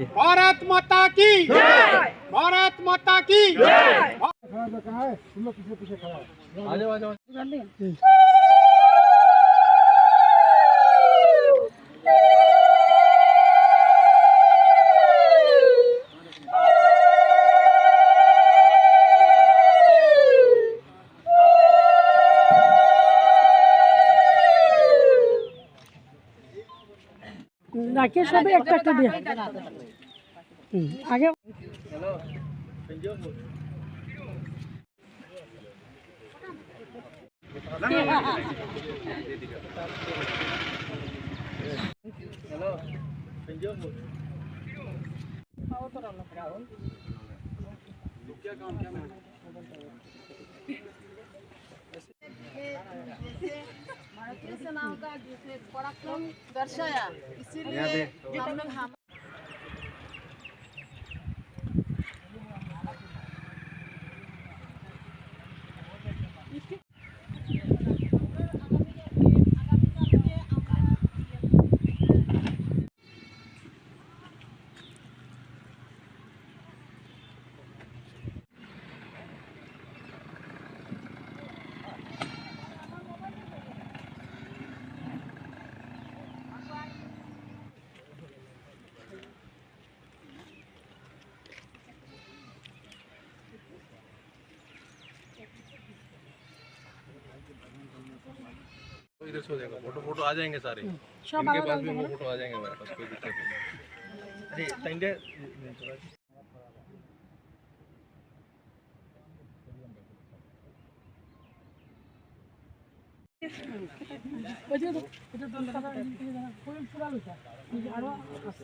भारत माता की। भारत माता की। तुम लोग पीछे पीछे खड़ा নাকে সবে একটা একটা দিয়ে হুম, আগে भारतीय सेनाओं का पराक्रम दर्शाया इसीलिए हम लोग हम इधर से हो जाएगा फोटो फोटो आ जाएंगे सारे সব इनके আলাদা पास भी আলাদা वो फोटो आ जाएंगे हमारे पास कोई दिक्कत नहीं अरे टाइम ওই যে এটা তো টাকা দিয়ে দাও পুরো পুরো লোটা আরো আছে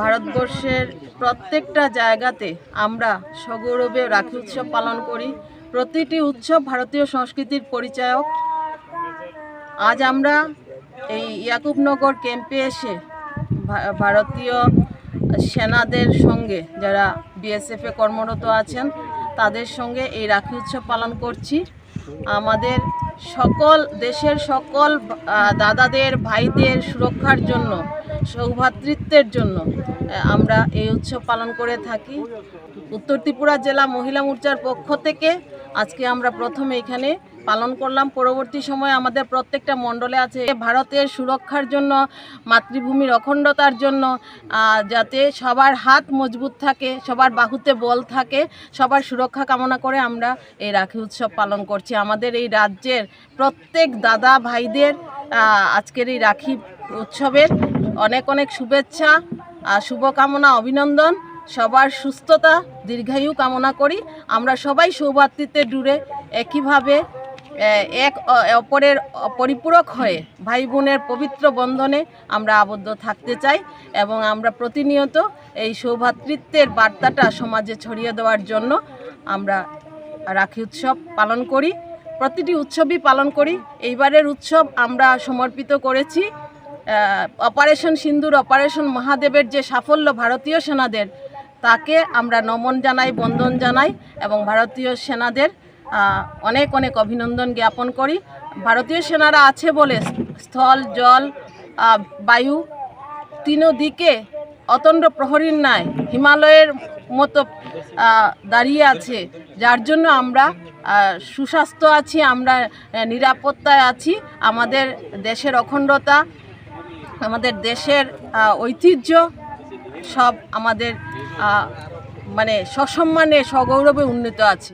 ভারতবর্ষের প্রত্যেকটা জায়গাতে আমরা সগৌরবে রাখি উৎসব পালন করি। প্রতিটি উৎসব ভারতীয় সংস্কৃতির পরিচায়ক। আজ আমরা এই ইয়াকুবনগর ক্যাম্পে এসে ভারতীয় সেনাদের সঙ্গে যারা বিএসএফে কর্মরত আছেন, তাদের সঙ্গে এই রাখি উৎসব পালন করছি। আমাদের সকল, দেশের সকল দাদাদের, ভাইদের সুরক্ষার জন্য সৌভাতৃত্বের জন্য আমরা এই উৎসব পালন করে থাকি। উত্তর ত্রিপুরা জেলা মহিলা মোর্চার পক্ষ থেকে আজকে আমরা প্রথমে এখানে পালন করলাম। পরবর্তী সময়ে আমাদের প্রত্যেকটা মণ্ডলে আছে ভারতের সুরক্ষার জন্য, মাতৃভূমির অখণ্ডতার জন্য যাতে সবার হাত মজবুত থাকে, সবার বাহুতে বল থাকে, সবার সুরক্ষা কামনা করে আমরা এই রাখি উৎসব পালন করছি। আমাদের এই রাজ্যের প্রত্যেক দাদা ভাইদের আজকের এই রাখি উৎসবের অনেক অনেক শুভেচ্ছা আর শুভকামনা, অভিনন্দন। সবার সুস্থতা, দীর্ঘায়ু কামনা করি। আমরা সবাই সৌভাতৃত্বে দূরে একইভাবে এক অপরের পরিপূরক হয়ে ভাই বোনের পবিত্র বন্ধনে আমরা আবদ্ধ থাকতে চাই এবং আমরা প্রতিনিয়ত এই সৌভাতৃত্বের বার্তাটা সমাজে ছড়িয়ে দেওয়ার জন্য আমরা রাখি উৎসব পালন করি। প্রতিটি উৎসবই পালন করি। এইবারের উৎসব আমরা সমর্পিত করেছি। অপারেশন সিন্দুর, অপারেশন মহাদেবের যে সাফল্য ভারতীয় সেনাদের, তাকে আমরা নমন জানাই, বন্দন জানাই এবং ভারতীয় সেনাদের অনেক অনেক অভিনন্দন জ্ঞাপন করি। ভারতীয় সেনারা আছে বলে স্থল, জল বায়ু তিন দিকে অতন্ড প্রহরীর ন্যায় হিমালয়ের মতো দাঁড়িয়ে আছে। যার জন্য আমরা সুস্বাস্থ্য আছি, আমরা নিরাপত্তায় আছি। আমাদের দেশের অখণ্ডতা আমাদের দেশের ঐতিহ্য সব আমাদের মানে সসম্মানে সগৌরবে উন্নীত আছে।